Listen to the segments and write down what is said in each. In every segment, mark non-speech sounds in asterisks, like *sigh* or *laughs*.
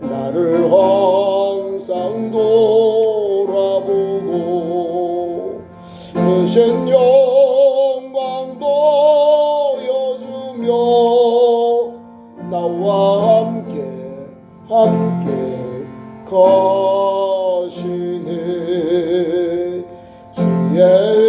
나를 항상 돌아보고 크신 영광 보여주며 나와 함께 함께 가시네. 주의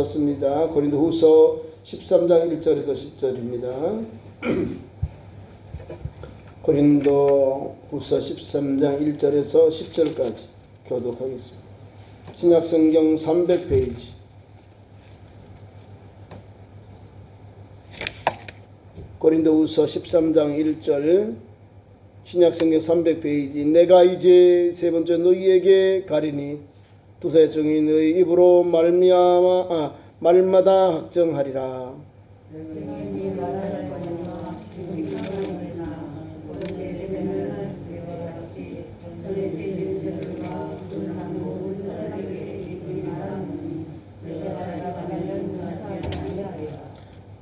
찾습니다. 고린도 후서 13장 1절에서 10절입니다. *clears throat* 고린도 후서 13장 1절에서 10절까지 교독하겠습니다. 신약성경 300페이지 고린도 후서 13장 1절 신약성경 300페이지 내가 이제 세 번째 너희에게 가리니 두세 너희 입으로 말미암아 아, 말마다 확정하리라.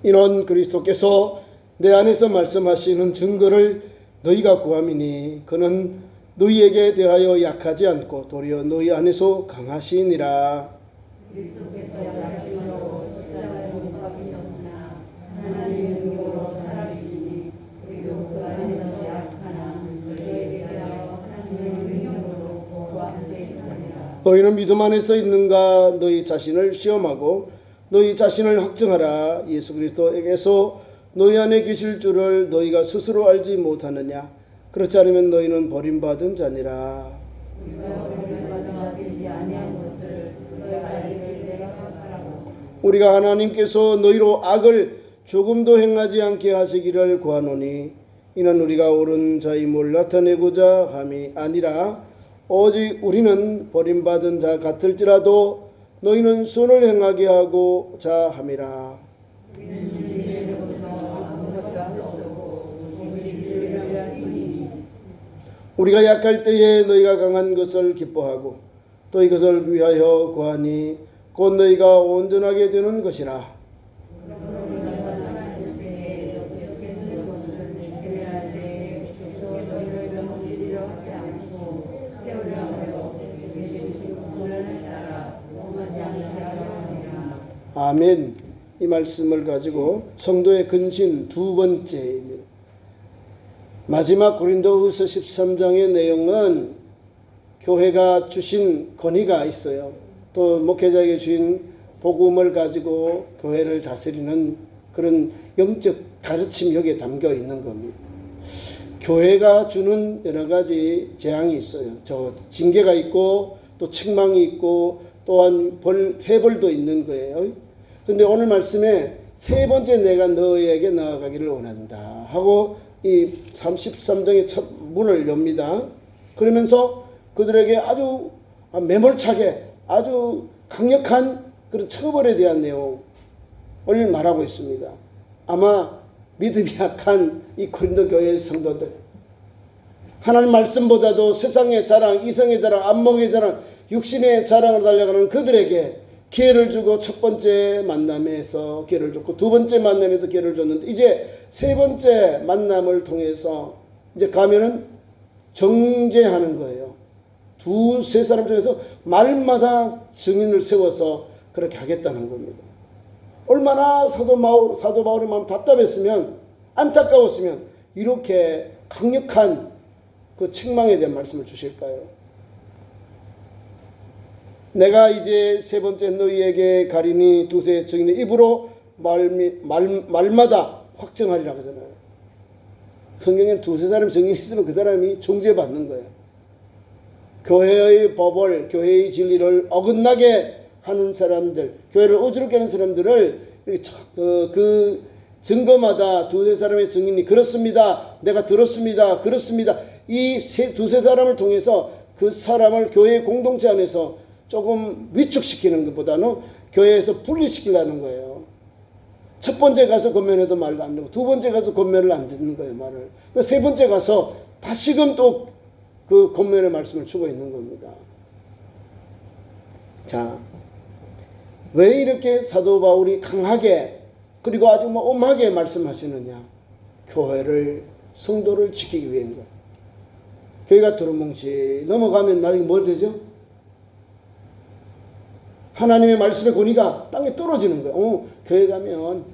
이는 그리스도께서 내 안에서 말씀하시는 증거를 너희가 구함이니 그는 너희에게 대하여 약하지 않고 도리어 너희 안에서 강하시니라. 너희는 믿음 안에서 있는가? 너희 자신을 시험하고 너희 자신을 확증하라. 예수 그리스도에게서 너희 안에 계실 줄을 너희가 스스로 알지 못하느냐 그렇지 않으면 너희는 버림받은 자니라. 우리가 하나님께서 너희로 악을 조금도 행하지 않게 하시기를 구하노니 이는 우리가 옳은 자임을 나타내고자 함이 아니라 오직 우리는 버림받은 자 같을지라도 너희는 선을 행하게 하고자 함이라 우리가 약할 때에 너희가 강한 것을 기뻐하고 또 이것을 위하여 구하니 곧 너희가 온전하게 되는 것이라 아멘. 이 말씀을 가지고 성도의 근신 두 번째입니다. 마지막 고린도후서 13장의 내용은 교회가 주신 권위가 있어요. 또 목회자에게 주신 복음을 가지고 교회를 다스리는 그런 영적 가르침이 여기에 담겨 있는 겁니다. 교회가 주는 여러 가지 재앙이 있어요. 저 징계가 있고 또 책망이 있고 또한 벌 해벌도 있는 거예요. 근데 오늘 말씀에 세 번째 내가 너에게 나아가기를 원한다 하고 이 33장의 첫 문을 엽니다. 그러면서 그들에게 아주 매몰차게 아주 강력한 그런 처벌에 대한 내용을 말하고 있습니다. 아마 믿음이 약한 이 고린도 교회의 성도들 하나님 말씀보다도 세상의 자랑, 이성의 자랑, 안목의 자랑, 육신의 자랑을 달려가는 그들에게 기회를 주고 첫 번째 만남에서 기회를 줬고 두 번째 만남에서 기회를 줬는데 이제 세 번째 만남을 통해서 이제 가면은 정죄하는 거예요. 두 세 사람 중에서 말마다 증인을 세워서 그렇게 하겠다는 겁니다. 얼마나 사도 바울, 사도 바울의 마음 답답했으면 안타까웠으면 이렇게 강력한 그 책망에 대한 말씀을 주실까요? 내가 이제 세 번째 너희에게 가리니 두세 증인의 입으로 말, 말, 말마다 확정하리라 그러잖아요. 성경에 두세 사람 증인이 있으면 그 사람이 종죄받는 거예요. 교회의 법을, 교회의 진리를 어긋나게 하는 사람들, 교회를 어지럽게 하는 사람들을 어, 그 증거마다 두세 사람의 증인이 그렇습니다. 내가 들었습니다. 그렇습니다. 이 세, 두세 사람을 통해서 그 사람을 교회 공동체 안에서 조금 위축시키는 것보다는 교회에서 분리시키려는 거예요. 첫 번째 가서 권면해도 말도 안 듣고 두 번째 가서 권면을 안 듣는 거예요 말을. 그세 번째 가서 다시금 또그 권면의 말씀을 주고 있는 겁니다. 자, 왜 이렇게 사도 바울이 강하게 그리고 아주 뭐 엄하게 말씀하시느냐? 교회를 성도를 지키기 위한 거예요. 교회가 두루뭉치 넘어가면 나중에 뭘 되죠? 하나님의 말씀의 권위가 땅에 떨어지는 거예요. 어, 교회 가면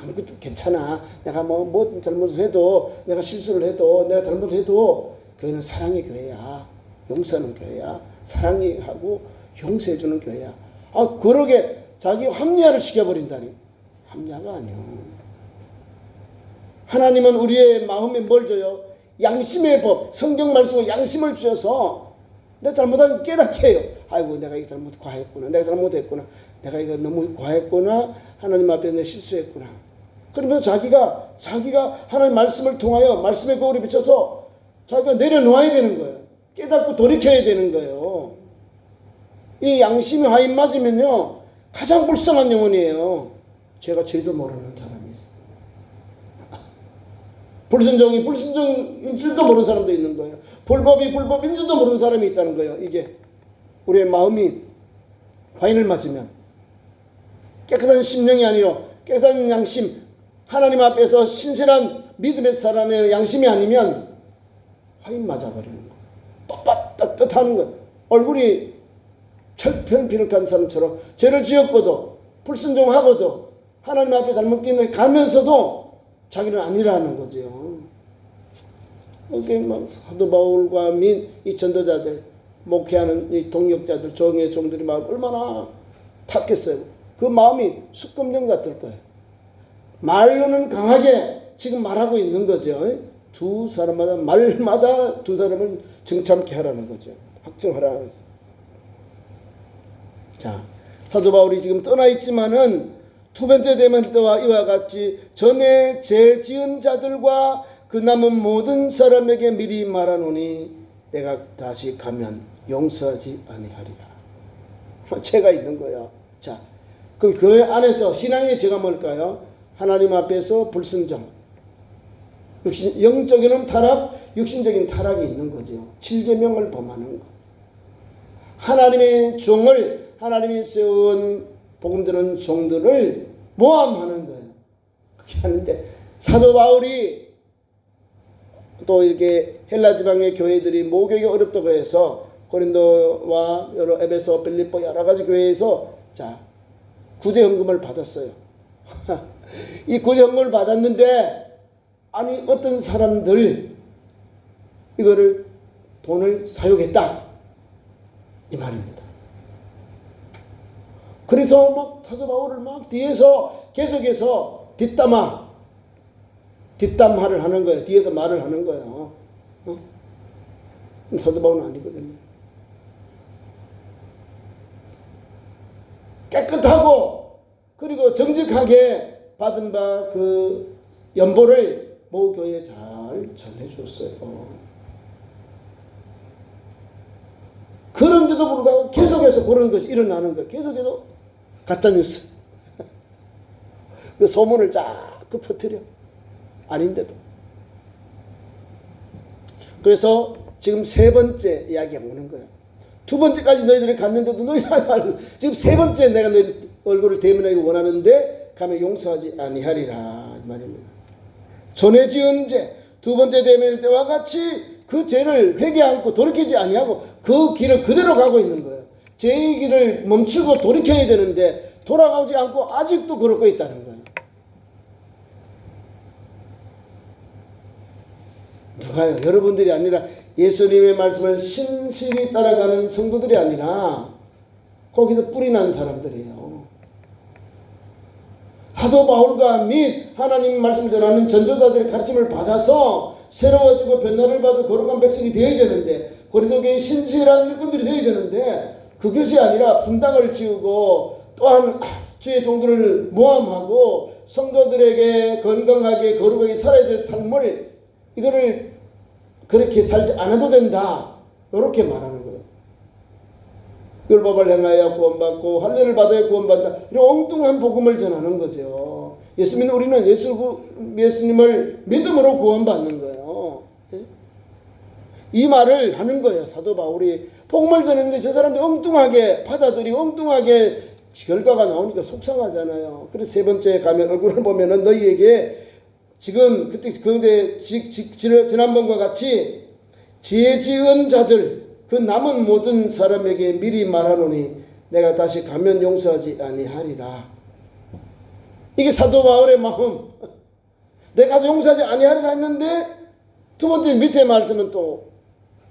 아무것도 괜찮아. 내가 뭐, 뭐 잘못을 해도 내가 실수를 해도 내가 잘못을 해도 교회는 사랑의 교회야. 용서하는 교회야. 사랑이 하고 용서해 주는 교회야. 아, 그러게 자기 합리화를 시켜버린다니. 합리화가 아니요. 하나님은 우리의 마음에 뭘 줘요? 양심의 법, 성경 말씀으로 양심을 주셔서 내 잘못한 거 깨닫게 해요. 아이고 내가 이거 잘못 과했구나. 내가 잘못했구나. 내가 이거 너무 과했구나. 하나님 앞에 내 실수했구나. 그러면서 자기가 자기가 하나님 말씀을 통하여 말씀의 거울에 비춰서 자기가 내려놓아야 되는 거예요. 깨닫고 돌이켜야 되는 거예요. 이 양심이 화인 맞으면요 가장 불쌍한 영혼이에요. 제가 죄도 모르는 사람이 있어요. 불순종이 불순종인 줄도 모르는 사람도 있는 거예요. 불법이 불법인 줄도 모르는 사람이 있다는 거예요. 이게 우리의 마음이 화인을 맞으면 깨끗한 심령이 아니라 깨끗한 양심 하나님 앞에서 신실한 믿음의 사람의 양심이 아니면 화인 맞아버리는 거예요. 떳떳떳하는 거예요. 얼굴이 철편필룩한 사람처럼 죄를 지었고도 불순종하고도 하나님 앞에 잘못 가면서도 자기는 아니라는 거죠. 이게 막 사도 바울과 민 이 전도자들 목회하는 이 동역자들 종의 종들이 마음 얼마나 탔겠어요. 그 마음이 숙금령 같을 거예요. 말로는 강하게 지금 말하고 있는 거죠. 두 사람마다 말마다 두 사람을 정참케 하라는 거죠. 확정하라는 거죠. 자, 사도 바울이 지금 떠나 있지만은 두 번째 되면 때와 이와 같이 전에 죄 지은 자들과 그 남은 모든 사람에게 미리 말하노니 내가 다시 가면 용서하지 아니하리라. *laughs* 죄가 있는 거야. 자, 그럼 그 안에서 신앙의 죄가 뭘까요? 하나님 앞에서 불순종. 육신, 영적인 타락, 육신적인 타락이 있는 거죠. 7계명을 범하는 것. 하나님의 종을 하나님이 세운 복음 드는 종들을 모함하는 거예요. 그렇게 하는데 사도 바울이 또 이렇게 헬라 지방의 교회들이 모교가 어렵다고 해서 고린도와 여러 에베소, 빌립보 여러 가지 교회에서 자 구제 헌금을 받았어요. *laughs* 이 구제 헌금을 받았는데 아니 어떤 사람들 이거를 돈을 사용했다 이 말입니다. 그래서 막 사도 바울을 막 뒤에서 계속해서 뒷담화, 뒷담화를 하는 거예요. 뒤에서 말을 하는 거예요. 어? 사도 바울은 아니거든요. 깨끗하고 그리고 정직하게 받은 바 그 연보를 모 교회에 잘 전해줬어요. 그런데도 불구하고 계속해서 그런 것이 일어나는 거예요. 계속해서 가짜 뉴스. *laughs* 그 소문을 자꾸 퍼뜨려. 아닌데도. 그래서 지금 세 번째 이야기가 오는 거예요. 두 번째까지 너희들이 갔는데도 너희들 지금 세 번째 내가 너희 얼굴을 대면하기 원하는데 가면 용서하지 아니하리라 이 말입니다. 전에 지은 죄, 두 번째 대면일 때와 같이 그 죄를 회개 않고 돌이키지 아니하고 그 길을 그대로 가고 있는 거예요. 죄의 길을 멈추고 돌이켜야 되는데 돌아가지 않고 아직도 그러고 있다는 거예요. 누가요? 여러분들이 아니라 예수님의 말씀을 신실히 따라가는 성도들이 아니라 거기서 뿌리 난 사람들이에요. 사도 바울과 및 하나님 말씀을 전하는 전도자들의 가르침을 받아서 새로워지고 변화를 받아 거룩한 백성이 되어야 되는데 고린도 교회 신실한 일꾼들이 되어야 되는데 그것이 아니라 분당을 지우고 또한 주의 종들을 모함하고 성도들에게 건강하게 거룩하게 살아야 될 삶을 이거를 그렇게 살지 않아도 된다. 이렇게 말하는 거예요. 율법을 행하여 구원받고 할례를 받아야 구원받는다. 이런 엉뚱한 복음을 전하는 거죠. 예수 믿는 우리는 예수, 예수님을 믿음으로 구원받는 거예요. 예? 이 말을 하는 거예요. 사도 바울이 복음을 전했는데 저 사람들이 엉뚱하게 받아들이고 엉뚱하게 결과가 나오니까 속상하잖아요. 그래서 세 번째 가면 얼굴을 보면은 너희에게 지금 그때 지- 지난번과 같이 지혜 지은 자들 그 남은 모든 사람에게 미리 말하노니 내가 다시 가면 용서하지 아니하리라. 이게 사도 바울의 마음. *laughs* 내가 용서하지 아니하리라 했는데 두 번째 밑에 말씀은 또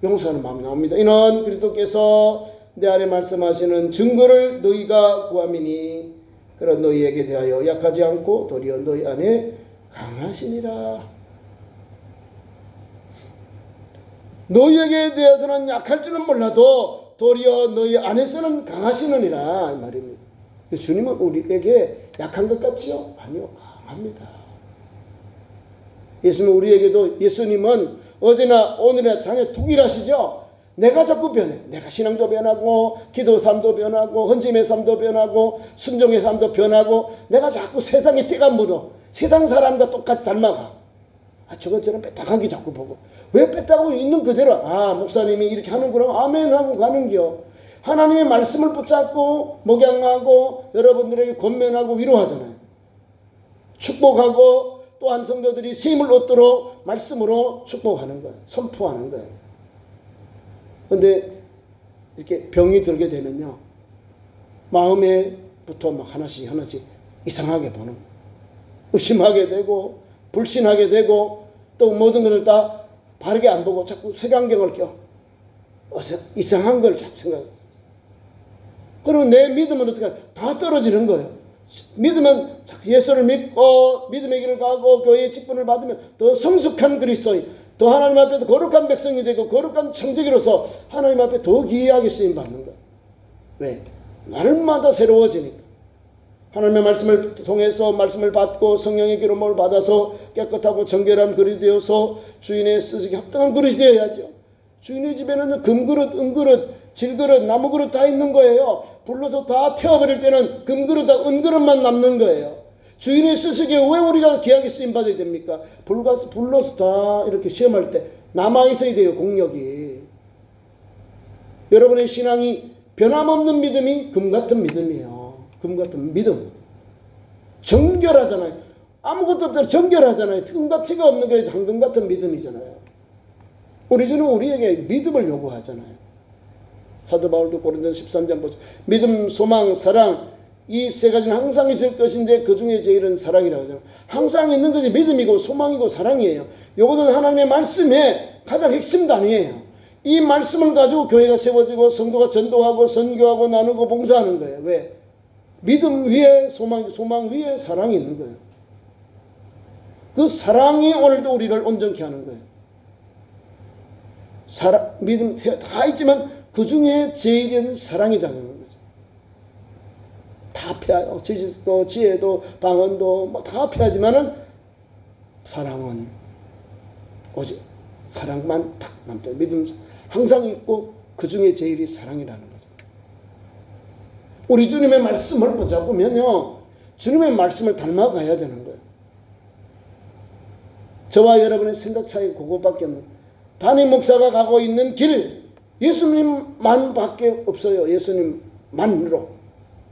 용서하는 마음이 나옵니다. 이는 그리스도께서 내 안에 말씀하시는 증거를 너희가 구함이니 그런 너희에게 대하여 약하지 않고 도리어 너희 안에 강하시니라. 너희에게 대해서는 약할 줄은 몰라도 도리어 너희 안에서는 강하시느니라 이 말입니다. 주님은 우리에게 약한 것 같지요? 아니요, 강합니다. 예수님 우리에게도 예수님은 어제나 오늘이나 장에 동일하시죠? 내가 자꾸 변해. 내가 신앙도 변하고 기도 삶도 변하고 헌짐의 삶도 변하고 순종의 삶도 변하고 내가 자꾸 세상에 때가 묻어. 세상 사람과 똑같이 닮아가. 아, 저건 저런 뺏다간 게 자꾸 보고. 왜 뺏다고 있는 그대로, 아, 목사님이 이렇게 하는구나. 아멘 하고 가는겨. 하나님의 말씀을 붙잡고, 목양하고, 여러분들에게 권면하고 위로하잖아요. 축복하고, 또한 성도들이 쉼을 얻도록 말씀으로 축복하는 거예요. 선포하는 거예요. 근데, 이렇게 병이 들게 되면요. 마음에부터 막 하나씩 하나씩 이상하게 보는. 의심하게 되고, 불신하게 되고 또 모든 것을 다 바르게 안 보고 자꾸 색안경을 껴 이상한 걸 자꾸 생각. 그러면 내 믿음은 어떻게 다 떨어지는 거예요. 믿으면 예수를 믿고 믿음의 길을 가고 교회의 직분을 받으면 더 성숙한 그리스도인, 더 하나님 앞에 더 거룩한 백성이 되고 거룩한 청지기로서 하나님 앞에 더 기이하게 쓰임 받는 거예요. 왜? 날마다 새로워지니까. 하나님의 말씀을 통해서 말씀을 받고 성령의 기름을 받아서 깨끗하고 정결한 그릇이 되어서 주인의 쓰시기 합당한 그릇이 되어야죠. 주인의 집에는 금그릇, 은그릇, 질그릇, 나무그릇 다 있는 거예요. 불러서 다 태워버릴 때는 금그릇, 은그릇만 남는 거예요. 주인의 쓰시기에 왜 우리가 귀하게 쓰임 받아야 됩니까? 불가서 불러서 다 이렇게 시험할 때 남아 있어야 돼요 공력이. 여러분의 신앙이 변함없는 믿음이 금 같은 믿음이에요. 금 같은 믿음. 정결하잖아요. 아무것도 없잖아요. 정결하잖아요. 금과 티가 없는 게 황금 같은 믿음이잖아요. 우리 주는 우리에게 믿음을 요구하잖아요. 사도 바울도 고린도 13장 보세요. 믿음, 소망, 사랑 이 세 가지는 항상 있을 것인데 그 중에 제일은 사랑이라고 하잖아요. 항상 있는 것이 믿음이고 소망이고 사랑이에요. 요거는 하나님의 말씀의 가장 핵심 단위예요. 이 말씀을 가지고 교회가 세워지고 성도가 전도하고 선교하고 나누고 봉사하는 거예요. 왜? 믿음 위에 소망, 소망 위에 사랑이 있는 거예요. 그 사랑이 오늘도 우리를 온전케 하는 거예요. 사랑, 믿음 다 있지만 그 중에 제일은 거죠. 다 패요. 지식도, 지혜도, 방언도 뭐 다 패하지만은 사랑은 오직 사랑만 딱 남죠. 믿음 항상 있고 그 중에 제일이 사랑이라는 거죠. 우리 주님의 말씀을 붙잡으면요. 주님의 말씀을 닮아가야 되는 거예요. 저와 여러분의 생각 차이 그거밖에 없는 담임 목사가 가고 있는 길 예수님만 밖에 없어요. 예수님만으로.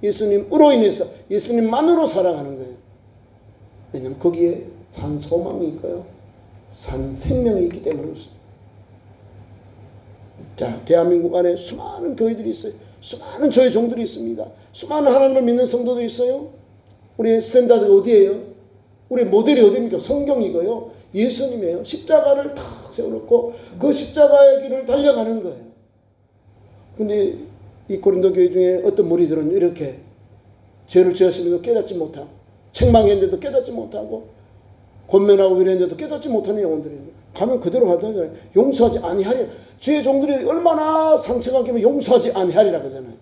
예수님으로 인해서 예수님만으로 살아가는 거예요. 왜냐하면 거기에 산 소망이 있고요. 산 생명이 있기 때문에 그렇습니다. 자, 대한민국 안에 수많은 교회들이 있어요. 수많은 저의 종들이 있습니다. 수많은 하나님을 믿는 성도들이 있어요. 우리의 스탠다드가 어디예요? 우리 모델이 어디입니까? 성경이고요. 예수님이에요. 십자가를 탁 세워놓고 그 십자가의 길을 달려가는 거예요. 근데 이 고린도 교회 중에 어떤 무리들은 이렇게 죄를 지었으면도 깨닫지 못하고 책망했는데도 깨닫지 못하고 권면하고 위로했는데도 깨닫지 못하는 영혼들이 가면 그대로 하잖아요. 용서하지 아니하리. 주의 종들이 얼마나 상처가 끼면 용서하지 아니하리라 그러잖아요.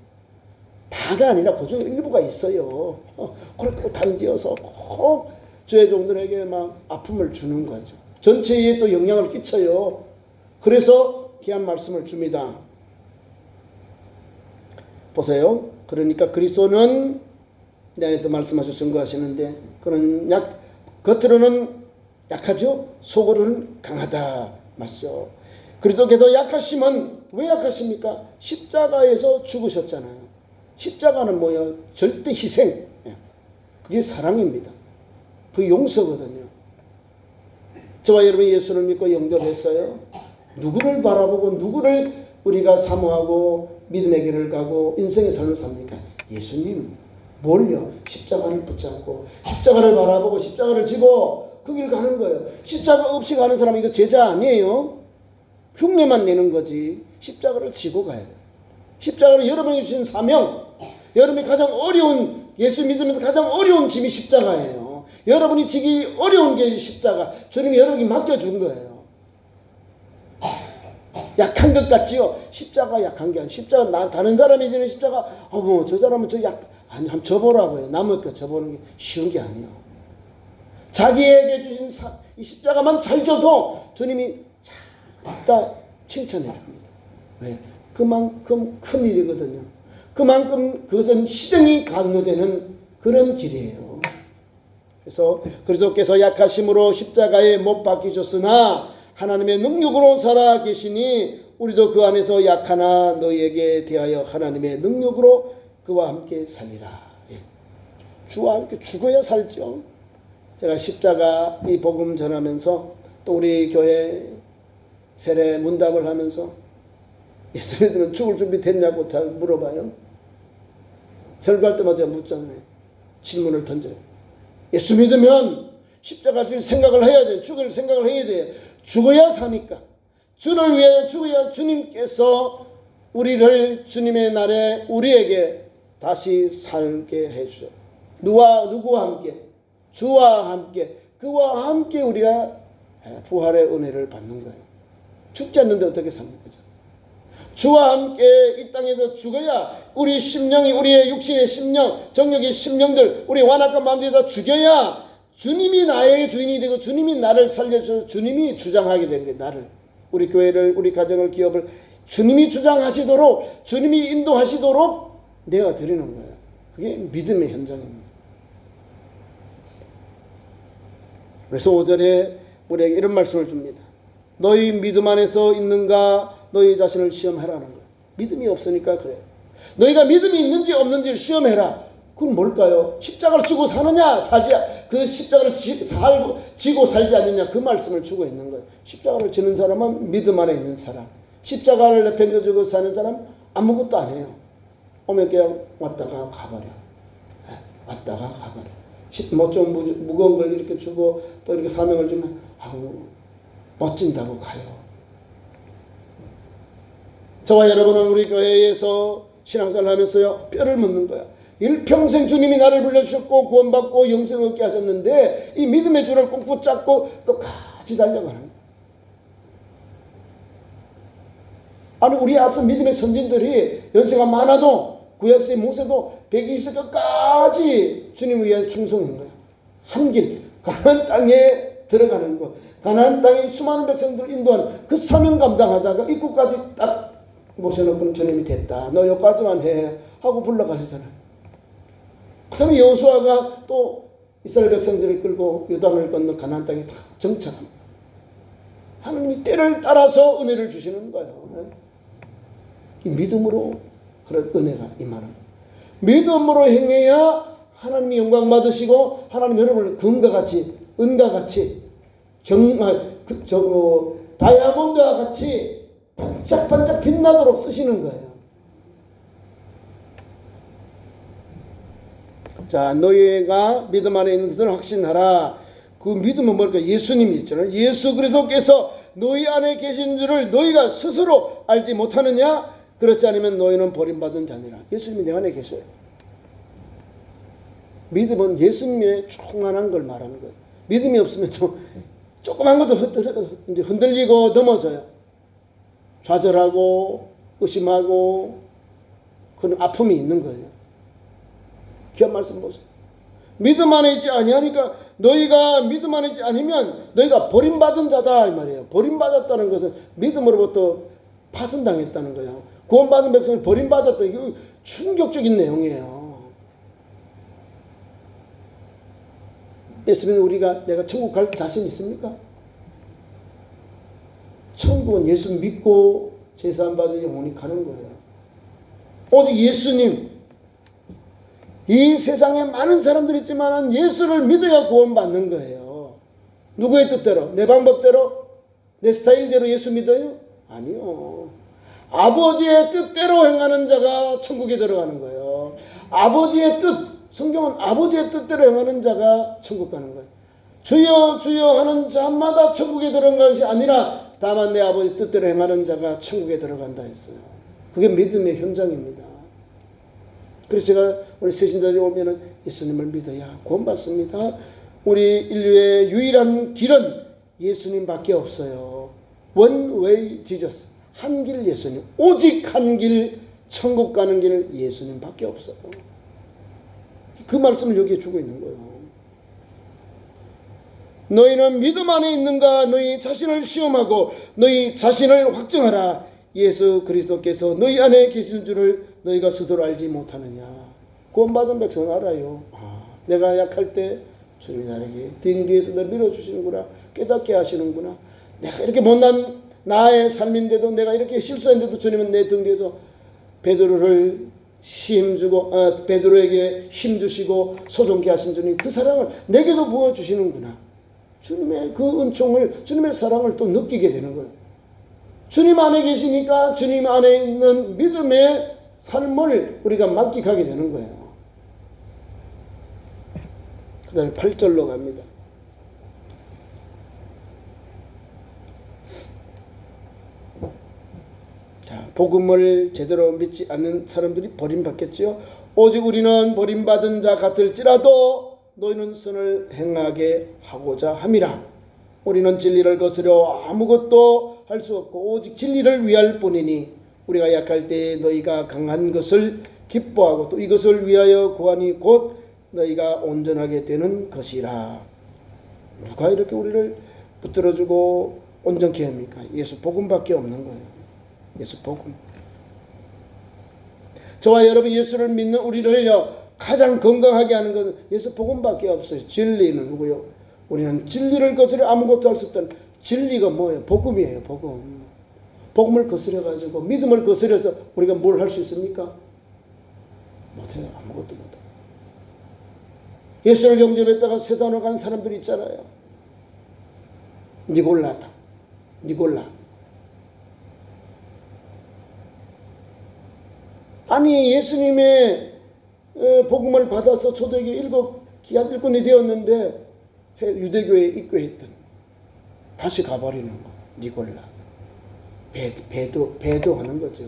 다가 아니라 그 중에 일부가 있어요. 어, 그렇게 단지어서 꼭 주의 종들에게 막 아픔을 주는 거죠. 전체에 또 영향을 끼쳐요. 그래서 귀한 말씀을 줍니다. 보세요. 그러니까 그리스도는 내 안에서 말씀하셔 증거하시는데 그런 약 겉으로는 약하죠. 속으로는 강하다 말이죠. 그리스도께서 약하시면 왜 약하십니까? 십자가에서 죽으셨잖아요. 십자가는 뭐예요? 절대 희생. 예. 그게 사랑입니다. 그 용서거든요. 저와 여러분이 예수를 믿고 영접했어요. 누구를 바라보고 누구를 우리가 사모하고 믿음의 길을 가고 인생의 삶을 삽니까? 예수님. 뭘요? 십자가를 붙잡고 십자가를 바라보고 십자가를 지고 그 길 가는 거예요. 십자가 없이 가는 사람 이거 제자 아니에요. 흉내만 내는 거지. 십자가를 지고 가야 돼요. 십자가는 여러분이 주신 사명, 여러분이 가장 어려운 예수 믿으면서 가장 어려운 짐이 십자가예요. 여러분이 지기 어려운 게 십자가. 주님이 여러분에게 맡겨준 거예요. 약한 것 같지요? 십자가 약한 게 아니라 십자가 나 다른 사람이 지는 십자가 어머 저 사람은 저 약 아니 한번 접어라고요. 남의 거 접어는 게 쉬운 게 아니에요. 자기에게 주신 사, 이 십자가만 잘 줘도 주님이 다 칭찬해 줍니다. 왜? 그만큼 큰 일이거든요. 그만큼 그것은 희생이 강요되는 그런 길이에요. 그래서 그리스도께서 약하심으로 십자가에 못 박히셨으나 하나님의 능력으로 살아 계시니 우리도 그 안에서 약하나 너희에게 대하여 하나님의 능력으로 그와 함께 살리라. 예. 주와 함께 죽어야 살죠. 제가 십자가 이 복음 전하면서 또 우리 교회 세례 문답을 하면서 예수 믿으면 죽을 준비 됐냐고 다 물어봐요. 설교할 때마다 제가 묻잖아요. 질문을 던져요. 예수 믿으면 십자가 질 생각을 해야 돼. 죽을 생각을 해야 돼. 죽어야 사니까. 주를 위해 죽어야 주님께서 우리를 주님의 날에 우리에게 다시 살게 해주죠. 누와 누구와 함께? 주와 함께 그와 함께 우리가 부활의 은혜를 받는 거예요. 죽지 않는데 어떻게 삽니까? 주와 함께 이 땅에서 죽어야 우리 심령이 우리의 육신의 심령, 정력의 심령들, 우리 완악한 마음들이 다 죽여야 주님이 나의 주인이 되고 주님이 나를 살려서 주님이 주장하게 되는 거예요. 나를 우리 교회를 우리 가정을 기업을 주님이 주장하시도록 주님이 인도하시도록 내가 드리는 거예요. 그게 믿음의 현장입니다. 그래서 5절에 우리에게 이런 말씀을 줍니다. 너희 믿음 안에서 있는가 너희 자신을 시험하라는 거예요. 믿음이 없으니까 그래요. 너희가 믿음이 있는지 없는지를 시험해라. 그건 뭘까요? 십자가를 지고 사느냐 사지 그 십자가를 지, 살고 지고 살지 않느냐 그 말씀을 주고 있는 거예요. 십자가를 지는 사람은 믿음 안에 있는 사람. 십자가를 내팽겨주고 사는 사람 아무것도 안 해요. 오면 그냥 왔다가 가버려. 예, 왔다가 가버려. 뭐좀 무거운 걸 이렇게 주고 또 이렇게 사명을 주면 아우 멋진다고 가요. 저와 여러분은 우리 교회에서 신앙생활 하면서요 뼈를 묻는 거야. 일평생 주님이 나를 불러주셨고 구원받고 영생 얻게 하셨는데 이 믿음의 줄을 꼭 붙잡고 끝까지 달려가는 거야. 아니 우리 앞서 믿음의 선진들이 연세가 많아도 구약세 모세도 120세 끝까지 주님을 위해 충성한 거야. 한 길, 가나안 땅에 들어가는 거. 가나안 땅에 수많은 백성들 인도한 그 사명 감당하다가 입구까지 딱 모셔놓고 주님이 됐다. 너 여기까지만 해. 하고 불러가시잖아요. 그 다음에 여호수아가 또 이스라엘 백성들을 끌고 요단을 건너 가나안 땅에 다 정착합니다. 하나님이 때를 따라서 은혜를 주시는 거예요. 이 믿음으로 그런 은혜가 임하는 믿음으로 행해야 하나님이 영광 받으시고 하나님 여러분을 금과 같이 은과 같이 정말 그, 저, 어, 다이아몬드와 같이 반짝반짝 빛나도록 쓰시는 거예요. 자, 너희가 믿음 안에 있는 것을 확신하라. 그 믿음은 뭘까? 예수님이 있잖아요. 예수 그리스도께서 너희 안에 계신 줄을 너희가 스스로 알지 못하느냐? 그렇지 않으면 너희는 버림받은 자니라. 예수님이 내 안에 계셔요. 믿음은 예수님의 충만한 걸 말하는 거예요. 믿음이 없으면 좀 조그만 것도 흔들리고 넘어져요. 좌절하고 의심하고 그런 아픔이 있는 거예요. 귀한 말씀 보세요. 믿음 안에 있지 아니하니까 너희가 믿음 안에 있지 않으면 너희가 버림받은 자다 이 말이에요. 버림받았다는 것은 믿음으로부터 파손당했다는 거예요. 구원받은 백성이 버림받았다. 이거 충격적인 내용이에요. 예수님 우리가 내가 천국 갈 자신 있습니까? 천국은 예수 믿고 제사한 받은 영혼이 가는 거예요. 오직 예수님 이 세상에 많은 사람들이 있지만 예수를 믿어야 구원받는 거예요. 누구의 뜻대로? 내 방법대로? 내 스타일대로 예수 믿어요? 아니요. 아버지의 뜻대로 행하는 자가 천국에 들어가는 거예요. 아버지의 뜻, 성경은 아버지의 뜻대로 행하는 자가 천국 가는 거예요. 주여 주여 하는 자마다 천국에 들어간 것이 아니라 다만 내 아버지 뜻대로 행하는 자가 천국에 들어간다 했어요. 그게 믿음의 현장입니다. 그래서 제가 우리 세신자들이 오면은 예수님을 믿어야 구원받습니다. 우리 인류의 유일한 길은 예수님밖에 없어요. One way Jesus. 한길 예수님. 오직 한 길 천국 가는 길 예수님밖에 없어요. 그 말씀을 여기에 주고 있는 거예요. 너희는 믿음 안에 있는가 너희 자신을 시험하고 너희 자신을 확증하라. 예수 그리스도께서 너희 안에 계실 줄을 너희가 스스로 알지 못하느냐. 구원받은 백성은 알아요. 아, 내가 약할 때 주님이 나에게 등 뒤에서 날 밀어주시는구나. 깨닫게 하시는구나. 내가 이렇게 못난 나의 삶인데도 내가 이렇게 실수했는데도 주님은 내 등 뒤에서 베드로를 힘주고 어, 베드로에게 힘 주시고 소송케 하신 주님 그 사랑을 내게도 부어 주시는구나. 주님의 그 은총을 주님의 사랑을 또 느끼게 되는 거예요. 주님 안에 계시니까 주님 안에 있는 믿음의 삶을 우리가 만끽하게 되는 거예요. 그 다음에 8절로 갑니다. 자, 복음을 제대로 믿지 않는 사람들이 버림받겠지요. 오직 우리는 버림받은 자 같을지라도 너희는 선을 행하게 하고자 함이라. 우리는 진리를 거스려 아무것도 할 수 없고 오직 진리를 위할 뿐이니 우리가 약할 때 너희가 강한 것을 기뻐하고 또 이것을 위하여 구하니 곧 너희가 온전하게 되는 것이라. 누가 이렇게 우리를 붙들어주고 온전케 합니까? 예수 복음밖에 없는 거예요. 예수 복음. 저와 여러분 예수를 믿는 우리를요 가장 건강하게 하는 것은 예수 복음밖에 없어요. 진리는 누구요? 우리는 진리를 거스려 아무것도 할 수 없다는 진리가 뭐예요? 복음이에요. 복음. 복음을 거스려 가지고 믿음을 거스려서 우리가 뭘 할 수 있습니까? 못해요. 아무것도 못해요. 예수를 영접했다가 세상으로 간 사람들이 있잖아요. 니골라다. 니골라. 아니 예수님의 어, 복음을 받아서 초대교회 일곱 기한 일꾼이 되었는데 유대교에 입교했던 다시 가버리는 거 니골라 배, 배도 배도하는 거죠.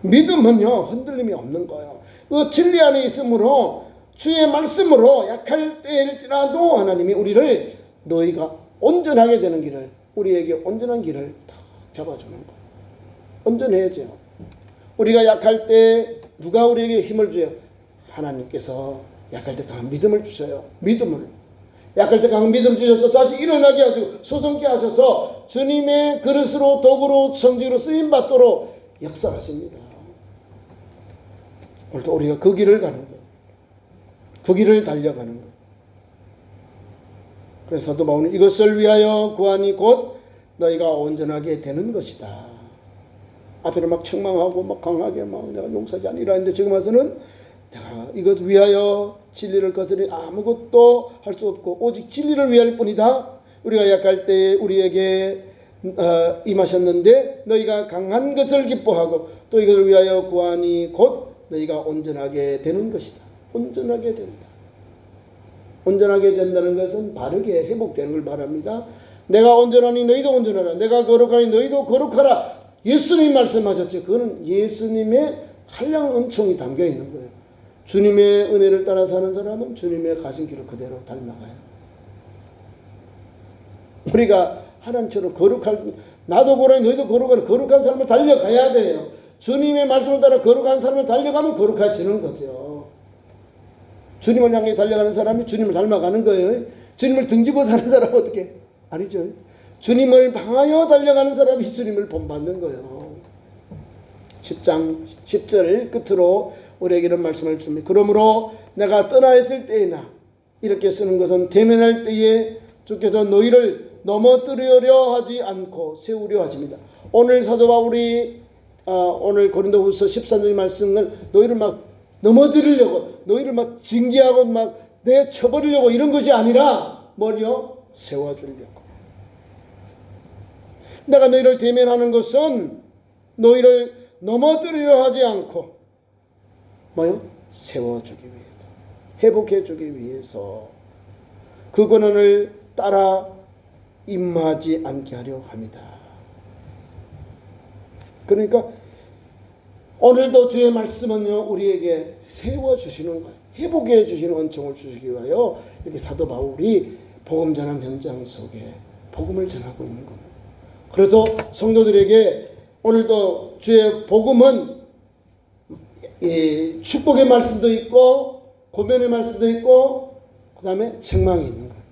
믿음은요 흔들림이 없는 거예요. 그 진리 안에 있으므로 주의 말씀으로 약할 때일지라도 하나님이 우리를 너희가 온전하게 되는 길을 우리에게 온전한 길을 탁 잡아주는 거예요. 온전해야죠. 우리가 약할 때 누가 우리에게 힘을 줘요? 하나님께서 약할 때 강한 믿음을 주셔요. 믿음을. 약할 때 강한 믿음 주셔서 다시 일어나게 하시고 소송케 하셔서 주님의 그릇으로 도구로 청지로 쓰임 받도록 역사하십니다. 오늘도 우리가 그 길을 가는 거예요. 그 길을 달려가는 거예요. 그래서 사도 바울은 이것을 위하여 구하니 곧 너희가 온전하게 되는 것이다. 앞에는 막 책망하고 막 강하게 막 내가 용서하지 않으라 했는데 지금 와서는 내가 이것 위하여 진리를 거스리 아무것도 할 수 없고 오직 진리를 위할 뿐이다. 우리가 약할 때 우리에게 어, 임하셨는데 너희가 강한 것을 기뻐하고 또 이것을 위하여 구하니 곧 너희가 온전하게 되는 것이다. 온전하게 된다. 온전하게 된다는 것은 바르게 회복되는 걸 말합니다. 내가 온전하니 너희도 온전하라. 내가 거룩하니 너희도 거룩하라. 예수님 말씀하셨죠. 그거는 예수님의 한량 은총이 담겨 있는 거예요. 주님의 은혜를 따라 사는 사람은 주님의 가신 길을 그대로 닮아가요. 우리가 하나님처럼 거룩할 나도 거룩하니 너희도 거룩하니 거룩한 삶을 달려가야 돼요. 주님의 말씀을 따라 거룩한 삶을 달려가면 거룩해지는 거죠. 주님을 향해 달려가는 사람이 주님을 닮아가는 거예요. 주님을 등지고 사는 사람은 어떻게? 아니죠. 주님을 방하여 달려가는 사람이 주님을 본받는 거예요. 10장 10절 끝으로 우리에게 이런 말씀을 줍니다. 그러므로 내가 떠나 있을 때에나 이렇게 쓰는 것은 대면할 때에 주께서 너희를 넘어뜨리려 하지 않고 세우려 하십니다. 오늘 사도 바울이 아, 오늘 고린도후서 13절 말씀을 너희를 막 넘어뜨리려고 너희를 막 징계하고 막 내쳐버리려고 이런 것이 아니라 뭐요? 세워주려고. 내가 너희를 대면하는 것은 너희를 넘어뜨리려 하지 않고 뭐요? 세워주기 위해서 회복해주기 위해서 그 권한을 따라 임하지 않게 하려 합니다. 그러니까 오늘도 주의 말씀은요 우리에게 세워 주시는 거예요. 회복해 주시는 은총을 주시기 위하여 이렇게 사도 바울이 복음 전함 현장 속에 복음을 전하고 있는 겁니다. 그래서 성도들에게 오늘도 주의 복음은 이 축복의 말씀도 있고 고면의 말씀도 있고 그 다음에 책망이 있는 거예요.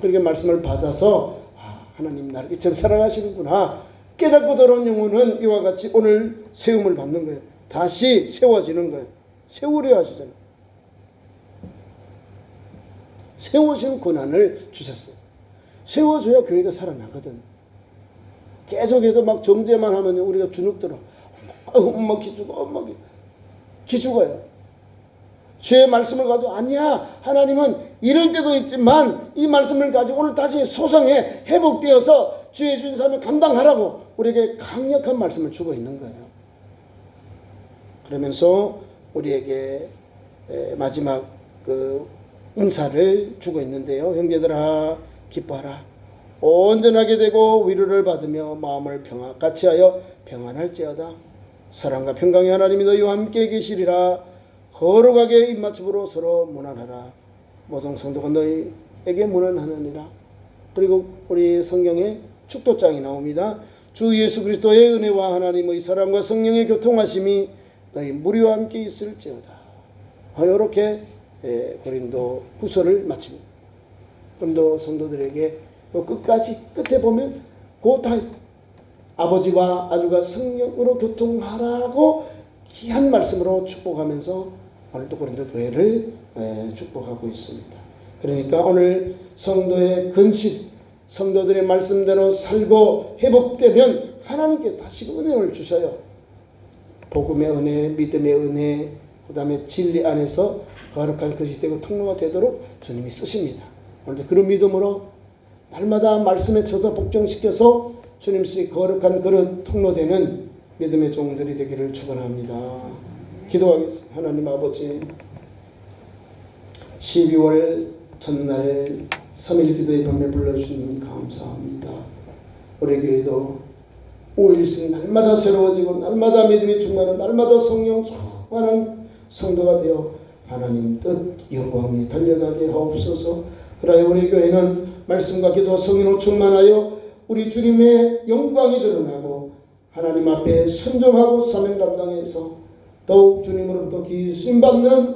그렇게 말씀을 받아서 아, 하나님 나를 이처럼 사랑하시는구나 깨닫고 들어온 영혼은 이와 같이 오늘 세움을 받는 거예요. 다시 세워지는 거예요. 세우려 하시잖아요. 세우신 권한을 주셨어요. 세워줘야 교회가 살아나거든. 계속해서 막 정죄만 하면 우리가 주눅 들어. 엄마 기죽어, 엄마 기, 기죽어요. 주의 말씀을 가지고 아니야 하나님은 이럴 때도 있지만 이 말씀을 가지고 오늘 다시 소성해 회복되어서 주의 주신 삶을 감당하라고 우리에게 강력한 말씀을 주고 있는 거예요. 그러면서 우리에게 마지막 그 인사를 주고 있는데요. 형제들아 기뻐하라. 온전하게 되고 위로를 받으며 마음을 평화 같이 하여 평안할지어다. 사랑과 평강의 하나님이 너희와 함께 계시리라. 거룩하게 입맞춤으로 서로 무난하라. 모든 성도가 너희에게 무난하느니라. 그리고 우리 성경에 축도장이 나옵니다. 주 예수 그리스도의 은혜와 하나님의 사랑과 성령의 교통하심이 너희 무리와 함께 있을지어다. 이렇게 고린도 후서를 마칩니다. 고린도 성도들에게 끝까지 끝에 보면 그다 아버지와 아들과 성령으로 교통하라고 귀한 말씀으로 축복하면서 오늘도 고린도 교회를 축복하고 있습니다. 그러니까 오늘 성도의 근심, 성도들의 말씀대로 살고 회복되면 하나님께 다시 은혜를 주셔요. 복음의 은혜, 믿음의 은혜, 그 다음에 진리 안에서 거룩한 것이 되고 통로가 되도록 주님이 쓰십니다. 오늘도 그런 믿음으로 날마다 말씀에 쳐서 복종시켜서 주님 씨 거룩한 그릇 통로되는 믿음의 종들이 되기를 축원합니다. 기도하겠습니다. 하나님 아버지 12월 첫날 3일 기도의 밤에 불러주시는 감사합니다. 우리 교회도 5일씩 날마다 새로워지고 날마다 믿음이 충만한 날마다 성령 충만한 성도가 되어 하나님 뜻 영광이 달려가게 하옵소서 그러여 우리 교회는 말씀과 기도와 성령으로 충만하여 우리 주님의 영광이 드러나고 하나님 앞에 순종하고 사명 감당해서 더욱 주님으로부터 기술받는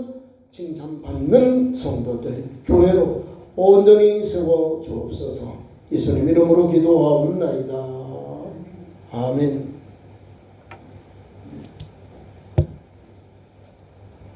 칭찬받는 성도들 교회로 온전히 세워 주옵소서 예수님 이름으로 기도하옵나이다. 아멘